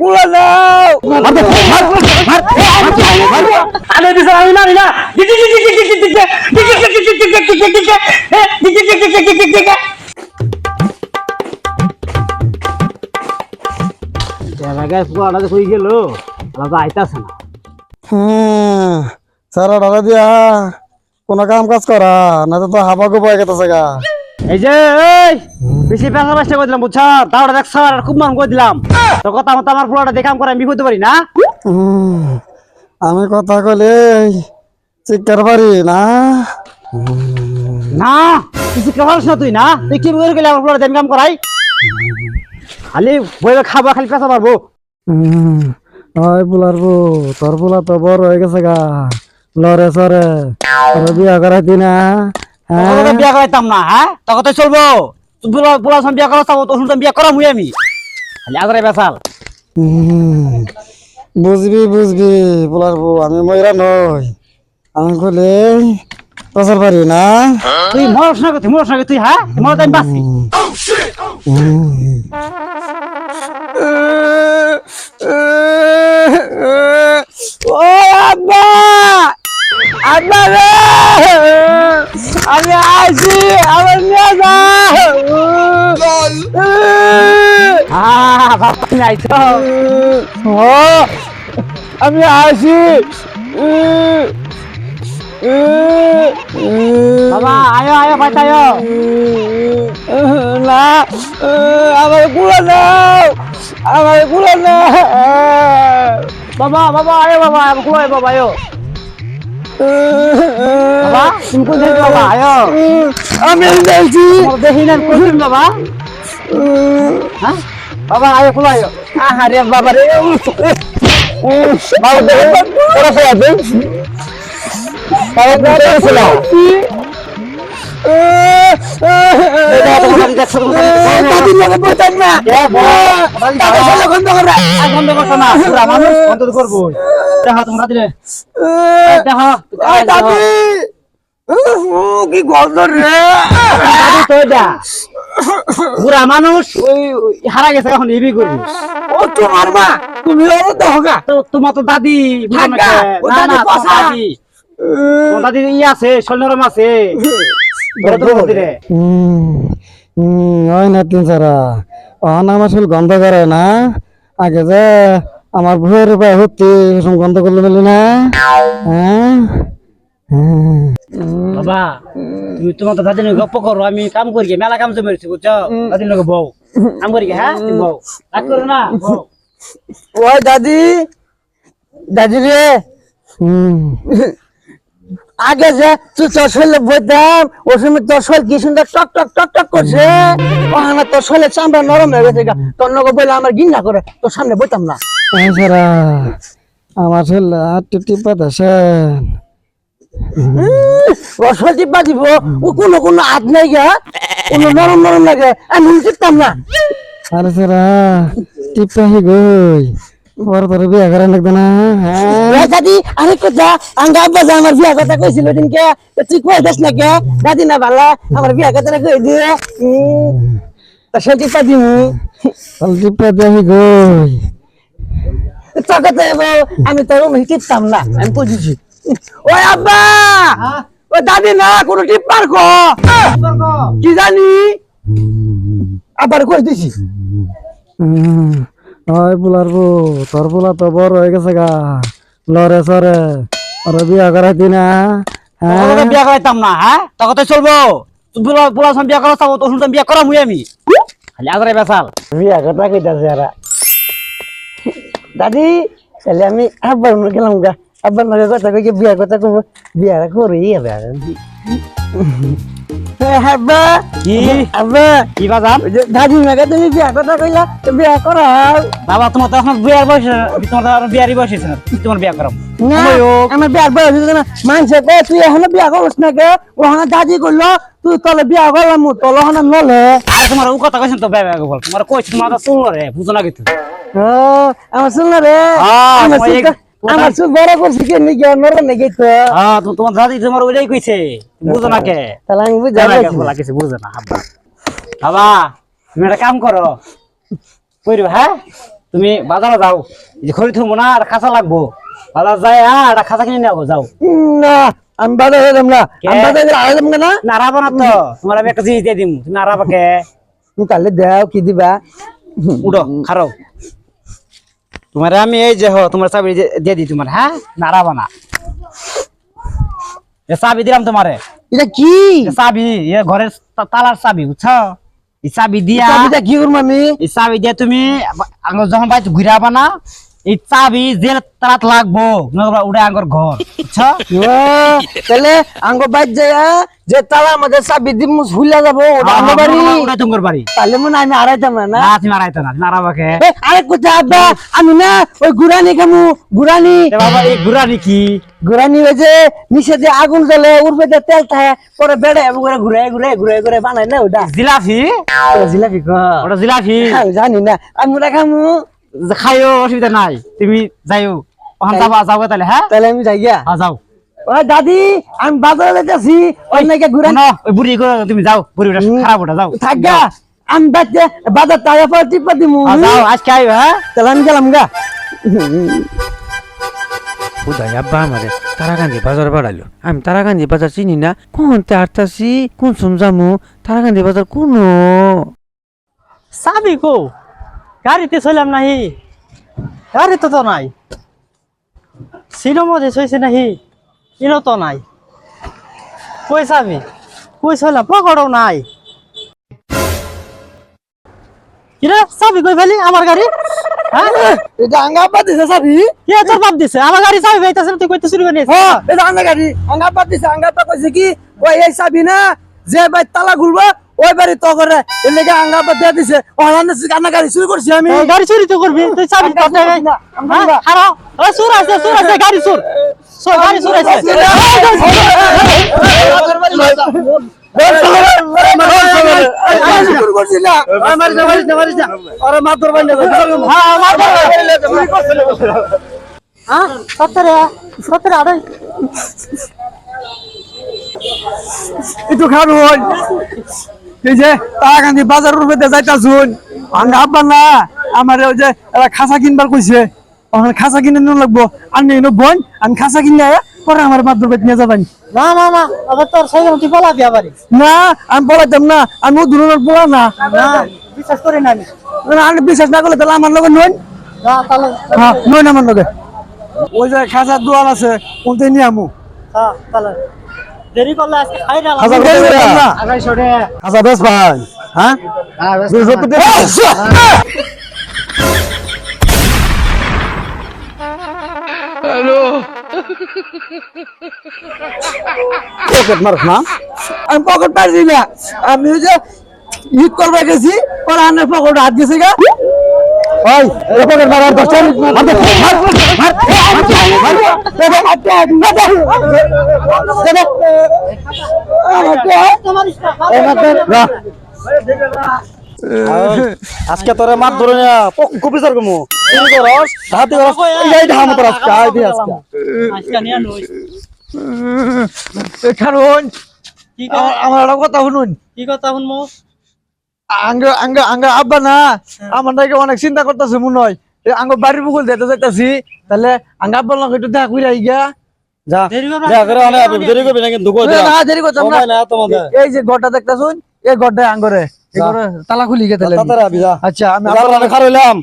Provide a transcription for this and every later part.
গুলো দাও আরে দিছ আমি না না দিদি দিদি দিদি দিদি দিদি দিদি দিদি দিদি দিদি দিদি দিদি দিদি দিদি দিদি জায়গায় পুরাটা কই গেল আলাদা আইতাছে না হুম সারা ডালা দিয়া কোনো কাম কাজ করা না তো হাবা গোপায় গেছে গা এই যে এই বেশি পেশা বাসটা করে দিলাম বুঝছ? তাওটা দেখছ আর খুব মান করে দিলাম। তো কথা মতো আমার পুরোটা দেখাম করে আমি হইতে পারি না? আমি কথা কলে চিৎকার পারি না। না কিছু কেমন না তুই না? তুই কি করে গেলে আমার পুরোটা দেন কাম করাই? খালি বইবে খাবা খালি পেশা পারব ওই বুলারবো তোর বুলা তো বড় হয়ে গেছে গা। লরে সরে বিয়া করাইতি না। হ্যাঁ তোকে বিয়া করাইতাম না হ্যাঁ? তখন তো চলবো। পোলা পোলা বিয়া করা চাবো তোর বিয়া করা মুই আমি। খালি আদরে বেসাল বুঝবি বুঝবি বুলারবো আমি ময়রা নই। আমি কলে প্রচার পারি না। তুই মরস না তুই মরস না তুই হ্যাঁ? মর আমি বাঁচি। 나이스 어 아미 아시 봐봐 아요 아요 받아요 나 아마의 굴러나 아마의 굴러나 봐봐 봐봐 아요 봐봐 아마 굴러요 봐봐요 봐봐 인권 되지 봐봐 아요 아면 되지 대신은 꿀좀 봐봐 어? বাবা আয় খোলা আয়। আহারে বাবা রে বাবা দেখেন ওরা ফেলা দেন বাবা দেখেন ফেলা কি গন্ধ রে। বুড়া মানুষ ওই হারা গেছে এখন ইবি করি। ও তোমার মা তুমি ওর দহগা? তোমার তো দাদি দাদি ই আছে সৈন্যরম আছে। গন্ধ করে না। আগে যে আমার ভয়ের উপায় হচ্ছে গন্ধ করলে বলি না। হ্যাঁ? বাবা তুই তোমার তো দাদি গপ্প করো আমি কাম করি মেলা কাম জমেছি বুঝছ? দাদি লোক বউ। কাম করি হ্যাঁ? তুমি বউ। রাগ করো না ওই দাদি দাদি রে। আগে যে তুই শরীরে বইতাম ওই সময় তোর শরীর কি সুন্দর টক টক টক টক করছে? ওখানে তোর শরীরে চামড়া নরম হয়ে গেছে গা। তোর নগর বলে আমার ঘিন্না করে তোর সামনে বইতাম না। আমার ছেলে হাত টিপা দেশেন। রসল দিব। ও কোনো কোনো হাত নাই গা। কোনো নরম নরম লাগে। আমি টিপতাম না। আরে সেরা টিপা হি গই। বড় তোর বিয়া করা লাগবে না। হ্যাঁ। দাদি আরে কথা আঙ্গা আব্বা যে আমার বিয়া কথা কইছিল দিনকে তো তুই কই দেস না কে দাদি না ভালা আমার বিয়া কথা কই দিয়ে তা সে টিপা দিমু। টিপা দেহি গই। আমি টিপতাম না। আমি বুঝেছি। ওই আব্বা! ও দাদি না কোনো টিপ পার কো কি জানি? আবার কই দিছি? ওই বুলারবো তোর বুলা তো বড় হয়ে গেছে গা। লরে সরে। আর বিয়া করাইতি না হ্যাঁ? বিয়া করাইতাম না হ্যাঁ? তখন তো চলবো। পোলা পোলা সব বিয়া করা চাবো তোর সঙ্গে বিয়া করা মুই আমি। খালি আদরে বেসাল বিয়া কথা কইতাছে আর দাদি তাহলে আমি আব্বার গেলাম গা। আব্বার মনে কথা কই বিয়া কথা কব বিয়া করি আর আব্বা কি আব্বা কি যে দাদি মাকে তুমি বিয়া কথা কইলা বিয়া করাও বাবা তোমার তো এখন বিয়ার বয়স তোমার তো আর বিয়ারই বয়স হয়েছে না তুমি তোমার বিয়া করাম না। আমার বিয়ার বয়স হয়েছে না মানছে কয় তুই এখনও বিয়া করছ না কে ওখানে দাদি করল তুই তলে বিয়া করলাম তল ওখানে নলে আরে তোমার ও কথা কইছেন তো বিয়া বল তোমার কইছি তোমার তো শুনলো রে বুঝো না কিছু ও আমার শুনল রে আমার আমার চুল বড় করছি কে নাকি নরম নাকি তো হ্যাঁ তো তোমার দাদি তোমার ওইটাই কইছে বুঝো না কে তাহলে আমি বুঝা বলা কিছু বুঝো না হাব্বা বাবা তুমি একটা কাম করো কইরো হ্যাঁ তুমি বাজারে যাও যে খড়ি থুমো না আর খাঁচা লাগবো বাজার যায় হ্যাঁ একটা খাঁচা কিনে নেব যাও না আমি বাজারে যেতাম না আমি? বাজারে আড়াইলাম না নাড়াবো না তো তোমার আমি একটা জিনিস দিয়ে দিম তুমি নাড়াবা কে তুমি তাহলে দেও কি দিবা উঠো খারাও তোমার আমি এই যে হো তোমার চাবি দিয়ে দিই তোমার হ্যাঁ? নাড়াবা না। এ চাবি দিলাম তোমারে। এটা কি? চাবি এ ঘরের তালার চাবি বুঝছ? এই চাবি দিয়া কি করব আমি এই চাবি দিয়ে তুমি যখন বাইতে ঘুরে না। এই চাবি যে তারাত লাগবো নতুবা উড়ে আঙ্গর ঘর বুঝছ? ও, তাহলে আঙ্গ বাইর যায় যে তালা আমাদের চাবি দিম ভুলে যাব ওটা আমার বাড়ি। উড়ে তোমার বাড়ি। তাহলে মনে হয় আমি আড়াইতাম না? না তুমি আড়াইতো না তুমি আড়াবা কে এ, আরেক কথা আব্বা? আমি না ওই গুরানি খামু গুরানি বাবা এই ঘুরানি কি? গুরানি ওই যে নিচে যে আগুন জ্বলে উর্বে যে তেল থাকে পরে বেড়ে এবং করে ঘুরে ঘুরে ঘুরে ঘুরে বানাই না ওটা? জিলাপি? জিলাপি ওটা জিলাপি? জানি না। আমি ওটা খামু। খাইও অসুবিধা নাই। তুমি যাইও। ওখান যাবা যাও তাহলে হ্যাঁ তাহলে আমি যাই গিয়া? হ্যাঁ যাও। ওই দাদি আমি বাজারে যেতেছি ওই নাকি গুরানি শোনো, ওই বুড়ি করে তুমি যাও। বুড়ি ওটা খারাপ ওটা যাও। থাকগা আমি বাচ্চা বাজার টাকা পর টিপা দিমু। যাও আজকে আইও হ্যাঁ তাহলে আমি গেলাম গা উদয় আব্বা আমারে তারাকান্দি বাজার বাড়াইলো। আমি তারাকান্দি বাজার চিনি না। কোনতে আটতাছি কোন সমজামু? তারাকান্দি বাজার কোন? চাবি কো? গাড়িতে চলাম নাহি। গাড়িতে তো নাই। সিনো মধ্যে চইছে নাহি ইনো তো নাই। কই চাবি কই চলাম পকড়ও নাই। কিরে চাবি কই ফেলি? আমার গাড়ি? হ্যাঁ? এটা আঙ্গা আব্বা দিছে চাবি? কে তোর বাপ দিছে। আমার গাড়ি চাবি পাইতাছে তুই কইতে শুরু করে হ্যাঁ এটা আঙ্গা গাড়ি। আঙ্গা আব্বা দিছে আব্বা কইছে কি? ওই এই চাবি না যে ভাই তালা খুলবো ওই বাড়ি তো করে এর লেগে আঙ্গা দিয়ে দিছে হালান কান্না গাড়ি শুরু করছি আমি গাড়ি চুরি তো করবি তুই চাবি হ্যাঁ। হারাও চুর আছে চুর আছে গাড়ি চুর চোর গাড়ি চুর আছে বাইলে হ্যাঁ এই যে তারাকান্দি বাজার রূপে যাইতা শুন আঙ্গা আব্বা না আমার ওই যে খাসা কিনবার কইছে। ওখানে খাসা কিনে নিয়ে লাগবো। আমি এনে বোন আমি খাসা কিনলে পরে আমার মাতর বাইত নিয়ে যাবেন। না না আবার তোর তুই আমি না আমি ও পোলা না। না বিশ্বাস করি না আমি। বিশ্বাস না করলে তাহলে আমার লগে নই না তাহলে হ্যাঁ নই আমার লগে। ওই যে খাসার দোয়ার আছে ওনতে নিয়ে আমু। হ্যাঁ তাহলে। দেরি করলে আজকে খাই না খাসা কত করে না। আড়াইশো রে খাসা বেশ ভাই হ্যাঁ? দুইশো তো দে- পকেট মারস না? আমি পকেট পারছি না। আমি ওই যে ঈদ করবে গেছি পরে আনের পকেট হাত গেছে গা। ওই। আজকে তোরে মার ধরে না খুব বিচার করব তুমি করস হাতে করস এই ধাম তোর আজকে আই দি আজকে আজকে নিয়ে নই কারণ কি কর আমার কথা শুনুন কি কথা শুনমু আঙ্গ আঙ্গ আঙ্গ আব্বা না আমার নাকি অনেক চিন্তা করতেছে মনে হয়। আঙ্গ বাড়ির বুকুল দিতে যাইতাছি তাহলে আঙ্গ আব্বার লগে একটু দেখা করে আই যা দেখা করে অনেক আপনি দেরি করবি না কিন্তু না দেরি করতাম না। এই যে ঘরটা দেখতাছুন এই ঘরটা আঙ্গরে এই ঘরে তালা খুলি গে তাহলে আচ্ছা আমি আব্বার খারইলাম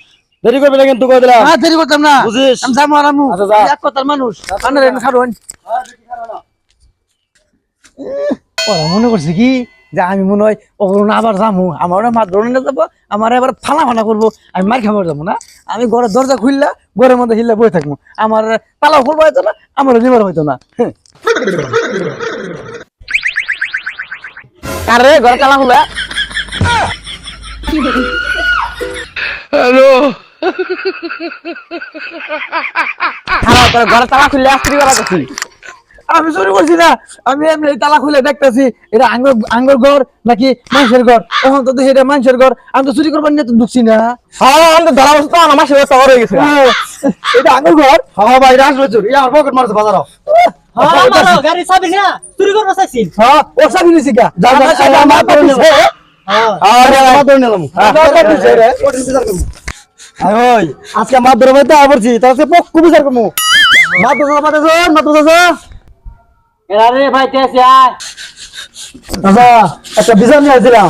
দেরি করবি না কিন্তু কই দিলাম। না দেরি করতাম না। বুঝিস? আমি যাব আর আমু আচ্ছা, এক কথার মানুষ। আনার খারুন মনে করছে কি যে আমি মনে হয় ওগুলো আবার যাব আমার ওরা মাছ ধরে যাব আমার এবার ফালা ফালা করব আমি মার খাবার যাব না। আমি ঘরের দরজা খুললা ঘরের মধ্যে হিললে বয়ে থাকব। আমার তালাও খুলবো হয়তো না আমার নিবার হয়তো না। হ্যাঁ। ঘরে তালা খুলে। হ্যালো। ঘরে তালা খুললে করা করছি আমি চুরি করছি না। আমি এমনি তালা খুলে দেখতেছি এটা আঙ্গর আঙ্গর ঘর নাকি মানুষের ঘর? এখন তো দেখি এটা মানুষের ঘর। আমি তো চুরি করবার নিয়ে তো ঢুকছি না। হ্যাঁ আমি তো ধরা বসে তো আমার সাথে শহর হয়ে গেছে। এটা আঙ্গর ঘর? হ্যাঁ ভাই রাস বছর ইয়া আর পকেট মারছে বাজার হ্যাঁ আমারও গাড়ি চাবি না চুরি করবে চাইছিস হ্যাঁ ও সাবি নিছি গা। যা, যা, আমার সাথে আমার আমার করে পাঠিয়েছে। হ্যাঁ। আর আমার ধরে নিলাম। আমার পাঠিয়েছে রে। আয় ওই আজকে মাছ ধরে ভাই তো আবরছি তার সে পক্কু বিচার করব। মাছ ধরে মাছ ধরে মাছ ধরে এরা রে ভাই তে আছে আয়। আচ্ছা একটা বিচার নিয়ে আসছিলাম।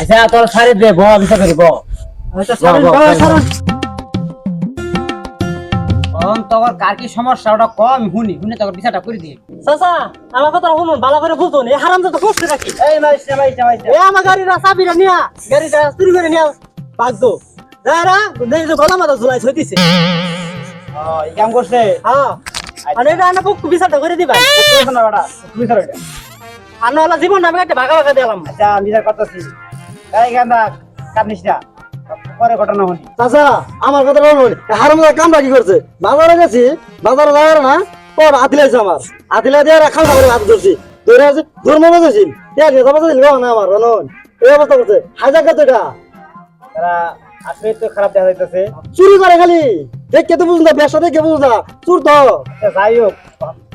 আচ্ছা তোর সারি দে বউ বিচার করি বউ আচ্ছা বাহ, বাহ। সারেন। এখন তোর কার কি সমস্যা? ওটা কম শুনি। শুনে তোর বিচারটা করে দিয়ে চাচা আমার কথা শুনুন ভালো করে বুঝুন। এই হারাম তো করছে নাকি? এই মাইস না মাইস না আমার গাড়িটা চাবিটা নিয়া গাড়িটা চুরি করে নিয়া বাগদো যারা দেখি তো গলা মাথা ঝুলাই থইতিছে। এই কাম করছে? হ্যাঁ। আর এটা আনা বিচারটা করে দিবা জীবন আমি একটা ভাগা ভাগা দিলাম আচ্ছা আমি বিচার করতেছি এই গান্দা কাঁদিস না পরে ঘটনা শুনি। চাচা আমার কথা বলুন কামটা কি করছে বাজারে গেছি বাজারে যাওয়ার না পর আতিলাইছে আমার আতিলাই দিয়ে করে হাত ধরছি ধরে আছে ধর্ম নেতা বসেছিল না আমার জানুন এই অবস্থা করছে হাজার কত এটা। তারা আসলে তো খারাপ দেখা যাইতেছে। চুরি করে খালি। দেখে তো বুঝুন না ব্যবসা দেখে বুঝুন না চুর তো। আচ্ছা যাই হোক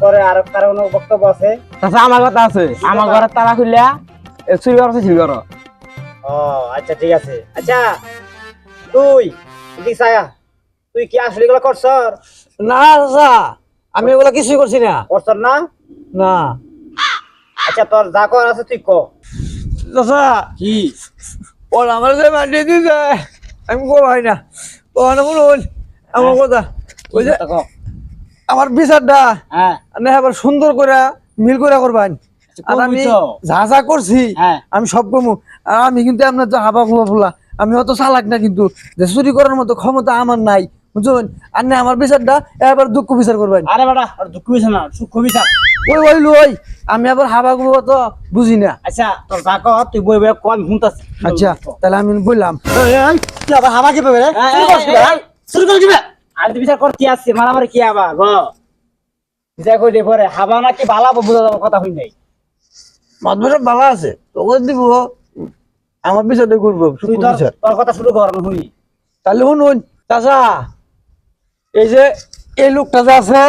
পরে আর কারও কোনো বক্তব্য আছে? তাছাড়া আমার কথা আছে। আমার ঘরের তালা খুললা এ চুরি করছে চুরি করো। ও আচ্ছা ঠিক আছে। আচ্ছা তুই ছায়া? তুই কি আসলে এগুলো করছ না চাচা আমি এগুলো কিছুই করছি না। করছ না? না। আচ্ছা তোর যা কর আছে তুই ক। চাচা কি? ওর আমার যে মাটিয়ে দিয়েছে। আমি কো হয় না। ও না বলুন আমার কথা ওই যে আমার বিচারটা হ্যাঁ। আবার সুন্দর করে মিল করে করবান। আর আমি যা যা করছি হ্যাঁ। আমি সব কমু। আর আমি কিন্তু আপনার হাবা ফুলা ফুলা আমি অত চালাক না কিন্তু যে চুরি করার মতো ক্ষমতা আমার নাই বুঝছেন? আর না আমার বিচারটা এবার দুঃখ বিচার করবেন। আরে আর দুঃখ হইছে না সুখ বিচার। ওই ওই লই আমি আবার হাবা গুলো তো বুঝি না। আচ্ছা তোর যা কর তুই বই বই কম আচ্ছা তাহলে আমি বললাম। আবার হামা কি পাবে রে? চুরি করছিস বে? চুরি করে দিবে আর বিচার কর কি আছে মারামারি কি আবার গ। বিচার করে পরে। হাবা নাকি বালা বুঝা যাব কথা হই নাই। আছে তোকে দিব। আমার বিচারটা করব তুই তোর কথা শুরু কর আমি শুনি তাহলে শুনুন চাচা এই যে এই লোকটা যে আছে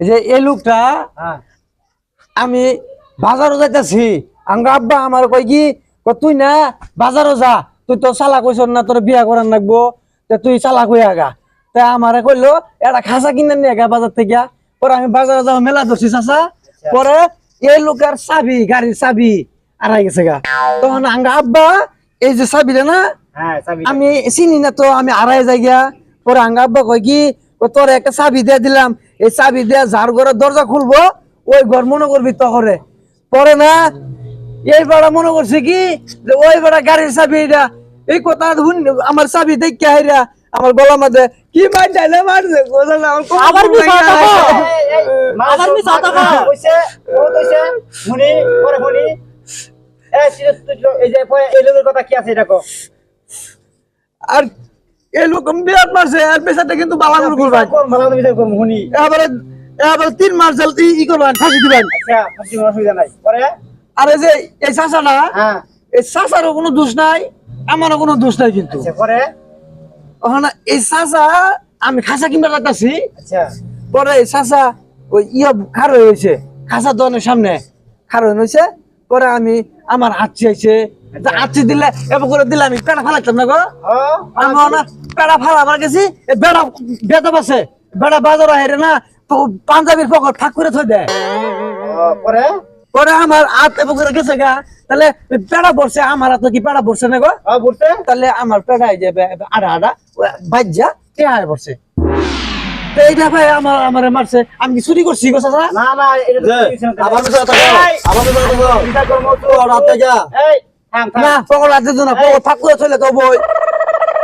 এই যে এই লোকটা হ্যাঁ। আমি বাজারও যাইতেছি। আঙ্গা আব্বা আমার কই কি তুই না বাজারও যা তুই তো চালাক হইছ না তোর বিয়া করার লাগবো তে তুই চালাক হয়ে আগা তা আমারে কইলো এটা খাসা কিনে নিয়ে গা বাজার থেকে। পরে আমি বাজারে যাব মেলা ধরছি চাচা। পরে এই লোকের চাবি গাড়ির চাবি আড়াই গেছে গা। তখন আঙ্গা আব্বা এই যে চাবিটা না হ্যাঁ আমি চিনি না তো আমি আড়াই যাই গিয়া। পরে আঙ্গা আব্বা কয় কি? তোর একটা চাবি দিয়ে দিলাম। এই চাবি দিয়ে যার ঘরের দরজা খুলবো ওই ঘর মনে করবি তহরে। পরে না এই বেড়া মনে করছে কি? যে ওই বেড়া গাড়ির চাবি এটা এই কথা শুন আমার চাবি দেখে হাইরা? আমার গলা মাঝে কি মার ডাইলে মারছে বোঝা না, আমার কোনো আবার ভুল মিছা নাই। কথা কও। আবার মিছা কথা কইছে ও কইছে শুনি পরে শুনি এই তুই তুই এই যে এই লোকের কথা কি আছে এটা কো আর এই লোক বিরাট মারছে আর পেশাটা কিন্তু বালা করে কোন ভালো বিচার করব শুনি এবারে এবারে তিন মাস জেল ই- ই করবেন ফাঁসি দিবেন। আচ্ছা ফাঁসি অসুবিধা নাই। পরে? আর যে এই হ্যাঁ। এই কোনো দোষ নাই। আমারও কোনো দোষ নাই কিন্তু। আচ্ছা পরে? এই আমি খাসা কিনতে যাচ্ছি আচ্ছা। পরে এই চাষা ওই ইয়ে খার হয়েছে খাসা দোকানের সামনে খার হয়েছে পরে আমি আমার হাঁচি আইছে হাঁচি দিলে এবার করে দিলে আমি পেড়া ফালাইতাম না গো। আমি না পেড়া ফালা আমার গেছি বেড়া বেদব আছে বেড়া বাজার হেরে না পাঞ্জাবির পকেট ফাঁক করে থই দেয় পরে? পরে আমার হাত এবার করে গেছে গা। তাহলে পেড়া পড়ছে আমার হাতে কি পেড়া পড়ছে না গো? বুঝতে তাহলে আমার পেড়া যে আড়া আড়া বাজ্যা টেহায় পড়ছে তো এইটা ভাই আমার আমারে মারছে। আমি কি চুরি করছি গো চাচা? না না এটা তো যে, তো। এই থাম থাম। না পকড় না পকড় ফাঁক করে চলে তো বই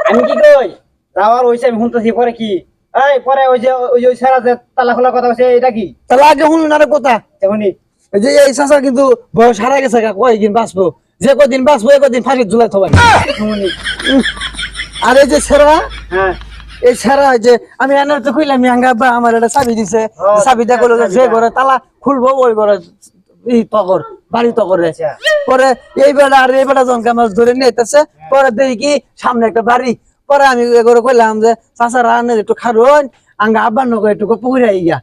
আমি কি কই? যাওয়ার হইছে আমি শুনতেছি পরে কি? এই পরে ওই যে ওই যে ওই সারা যে তালা খোলা কথা এটা কি? তালা আগে শুনুন আরে কথা। দেখুনি এই যে এই চাচা কিন্তু বয়স হারা গেছে কয়েকদিন বাঁচবো? যে কদিন বাঁচবো কদিন ফাঁসি ঝুলাই থবাই আর এই যে ছেড়া হ্যাঁ। এই ছাড়া যে আমি এনে তো কইলাম আঙ্গা আব্বা আমার একটা চাবি দিছে। চাবিটা করল যে চাবিটা। ঘরে তালা খুলবো ওই ঘরে তকর বাড়ি তকরে আচ্ছা। পরে এই বেড়া আর এই জনকে আমার ধরে নিয়ে আইতাছে পরে দেখি সামনে একটা বাড়ি। পরে আমি এগুলো কইলাম যে চাচা রান্না একটু খারুন আঙ্গা আব্বার নগে একটু পুকুরে গিয়া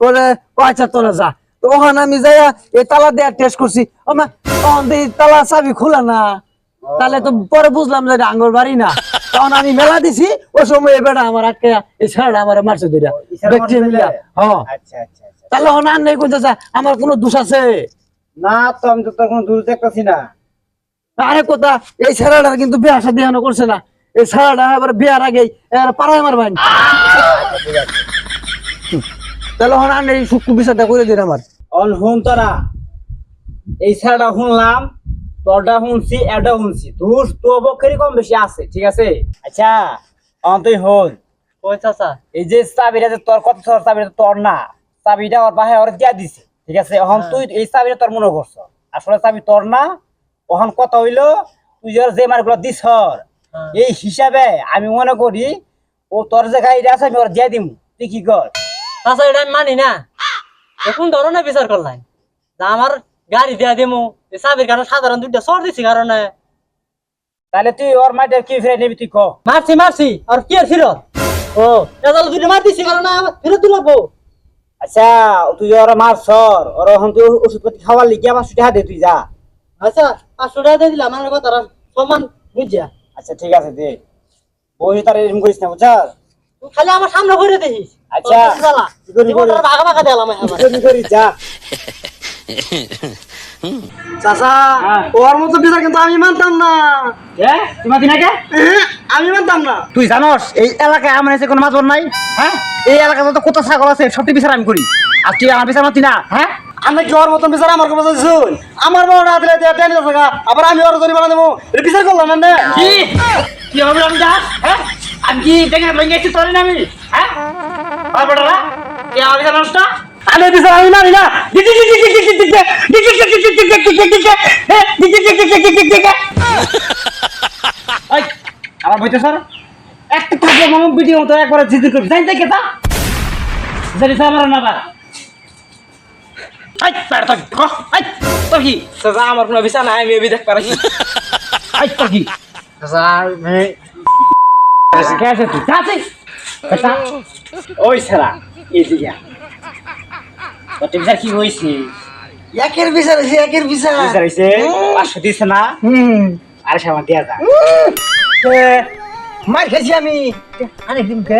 পরে ও আচ্ছা তোরা যা। তো ওখানে আমি যাইয়া এই তালা দেওয়ার টেস্ট করছি। ও তখন তালা চাবি খোলা না। তাহলে তো পরে বুঝলাম যে আঙ্গুর বাড়ি না। তখন আমি মেলা দিছি ওই সময় এই বেটা আমার আটকে এই ছেলেটা আমার মারছে দিরা ব্যক্তি হ্যাঁ আচ্ছা আচ্ছা আচ্ছা। তাহলে হন আর নেই কইতেছে আমার কোনো দোষ আছে? না তো আমি তো তোর কোনো দূর দেখতেছি না। আরে কথা এই ছেলেটার কিন্তু বিয়া এখনও করছে না। এই ছেলেটা এবার বিয়ার আগেই পাড়ায় আমার ভাই। তাহলে হন আর এই সুক্কু বিচারটা করে দিন আমার। অন হুন তোরা। এই ছাড়াটা শুনলাম তোরটা শুনছি এটা শুনছি তোর তোর পক্ষেরই কম বেশি আছে ঠিক আছে? আচ্ছা অন তুই হন। চাচা? এই যে চাবিটা যে তোর কত তোর চাবিটা তোর না চাবিটা ওর বাহে ওর দিয়া দিছে ঠিক আছে? এখন তুই এই চাবিটা তোর মনে করছ। আসলে চাবি তোর না ওখান কত হইল তুই যে মারগুলো দিস এই হিসাবে আমি মনে করি ও তোর যে গাড়িটা আছে আমি ওর দিয়া দিম। তুই কি কর? চাচা এটা আমি মানি না। এখন ধরনের বিচার করলাই। আমার গাড়ি দিয়া দিমু চাবির কারণে সাধারণ দুইটা সর দিছি কারণে। তাহলে তুই ওর মাঠে কি ফিরে নিবি তুই কো? মারছি মারছি আর কি আর ফিরত? ও। এজাল দুইটা মার দিছি কারণে ফিরত দিলাম আচ্ছা তুই ওরা মার সর ওর এখন তুই ওষুধ পাতি খাওয়ার লিগে আমার ছুটি হাতে তুই যা। আচ্ছা পাঁচশো টাকা দিয়ে দিলাম আমার কথা সমান বুঝিয়া। আচ্ছা ঠিক আছে দে। বই তার এরকম করিস না বুঝছ তুই খালি আমার সামনে করে দেখিস। আচ্ছা। ভাগা ভাগা দিলাম যা। চাচা হ্যাঁ। ওর মতো বিচার কিন্তু আমি মানতাম না। কে? আমি মানতাম না। তুই জানোস এই এলাকায় আমার এসে কোনো নাই? হ্যাঁ? এই এলাকাতে তো কত ছাগল আছে সবটি বিচার আমি করি। আর তুই আমার বিচার মাতি না? হ্যাঁ? আমি কি ওর মতন বিচার আমার কথা শুন আমার বড় হাতে দিয়ে টেনে থাকা আবার আমি ওর জরিমানা দেবো। বিচার করলাম না কি? কি হবে আমি যা হ্যাঁ? আমি কি দেখে ভেঙে এসেছি তোর আমি? হ্যাঁ? আর বড়রা কে আমার বিচার মানুষটা আমি বিচার আমি মানি না দিক দিক দিক দিক দিক দিক দিক দিক দিক দিক দিক দিক দিক দিক দিক দিক হ্যাঁ, দিক দিক দিক দিক দিক দিক দিক দিক ওই আমার বইতে স্যার একটা থাকলে মামু ভিডিও তো একবার জিজ্ঞেস করবি জানি দেখে তা জানি স্যার আমার না বা আই স্যার তো ক আই তো কি চাচা আমার কোনো বিচার নাই আমি এবি দেখ পারি আই তো কি স্যার কে আছে তুই যাচ্ছি বেটা ওই সারা এই দিকে তো তুমি কি হইছে একের বিচার হয়েছে একের বিচার। বিচার হইছে পাঁচশো দিছে না? হুম। আরে সামান দিয়া যা। মার খেয়েছি আমি। আরে দিমকে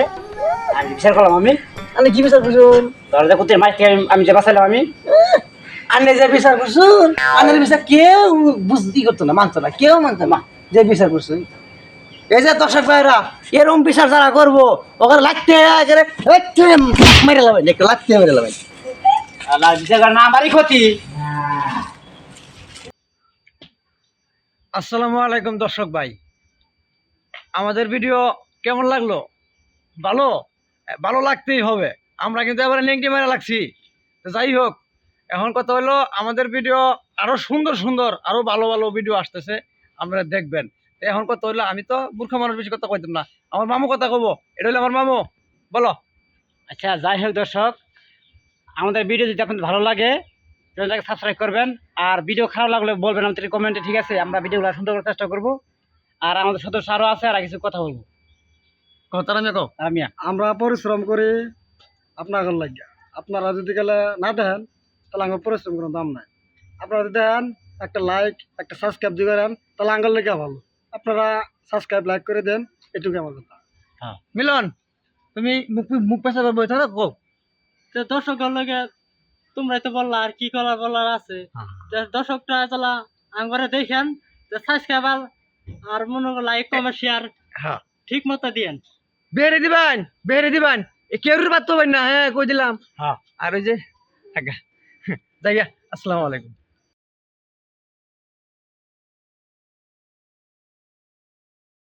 আমি বিচার করলাম আমি? আমি কি বিচার করছুন? দরজা কুতির মাইক থেকে আমি- যে বাঁচাইলাম আমি? আনে যে বিচার করছুন? আনের বিচার কেউ বুঝতি করতো না মানতো না কেউ মানতো না। যে বিচার করছুন। এই যে দর্শক ভাইরা এরকম বিচার যারা করব, ওখানে লাগতে মেরে একটু লাগতে মেরে লাগাই আল্লাহ, বিচার করে না আমারই ক্ষতি। আসসালামু আলাইকুম দর্শক ভাই। আমাদের ভিডিও কেমন লাগল? ভালো? ভালো লাগতেই হবে। আমরা কিন্তু এবারে নেংটি মেরে লাগছি। যাই হোক, এখন কথা হলো, আমাদের ভিডিও আরও সুন্দর সুন্দর, আরও ভালো ভালো ভিডিও আসতেছে। আপনারা দেখবেন। এখন কত হলো আমি তো মূর্খ মানুষ বেশি কথা কইতাম না। আমার মামু কথা কব এটা হলো আমার মামু। বলো। আচ্ছা যাই হোক দর্শক আমাদের ভিডিও যদি আপনাদের ভালো লাগে চ্যানেলটাকে সাবস্ক্রাইব করবেন। আর ভিডিও খারাপ লাগলে বলবেন আমাদের কমেন্টে ঠিক আছে? আমরা ভিডিওগুলো সুন্দর করার চেষ্টা করব। আর আমাদের সদস্য আরও আছে আর কিছু কথা বলব। আমরা পরিশ্রম করি আপনাদের লাগিয়া। আপনারা যদি গেলে না দেন তাহলে আমার পরিশ্রম কোনো দাম নাই। আপনারা যদি দেন একটা লাইক একটা সাবস্ক্রাইব দিয়ে করেন তাহলে আঙ্গল লেগে ভালো। আপনারা সাবস্ক্রাইব লাইক করে দেন এটুকু আমার কথা। মিলন তুমি মুখ মুখ পেশা বই থাকো কও। তো দর্শকের লগে তোমরাই তো বললা আর কি করার বলার আছে। তো দর্শকটা চলা আঙ্গরে দেখেন সাবস্ক্রাইব আর মনে লাইক কমেন্ট শেয়ার হ্যাঁ। ঠিক মতো দিয়েন। বেরে দিবেন বেরে দিবেন। এ কেউ বাদ তো না হ্যাঁ কই দিলাম। হ্যাঁ। আর ওই যে যাইয়া আসসালামু আলাইকুম।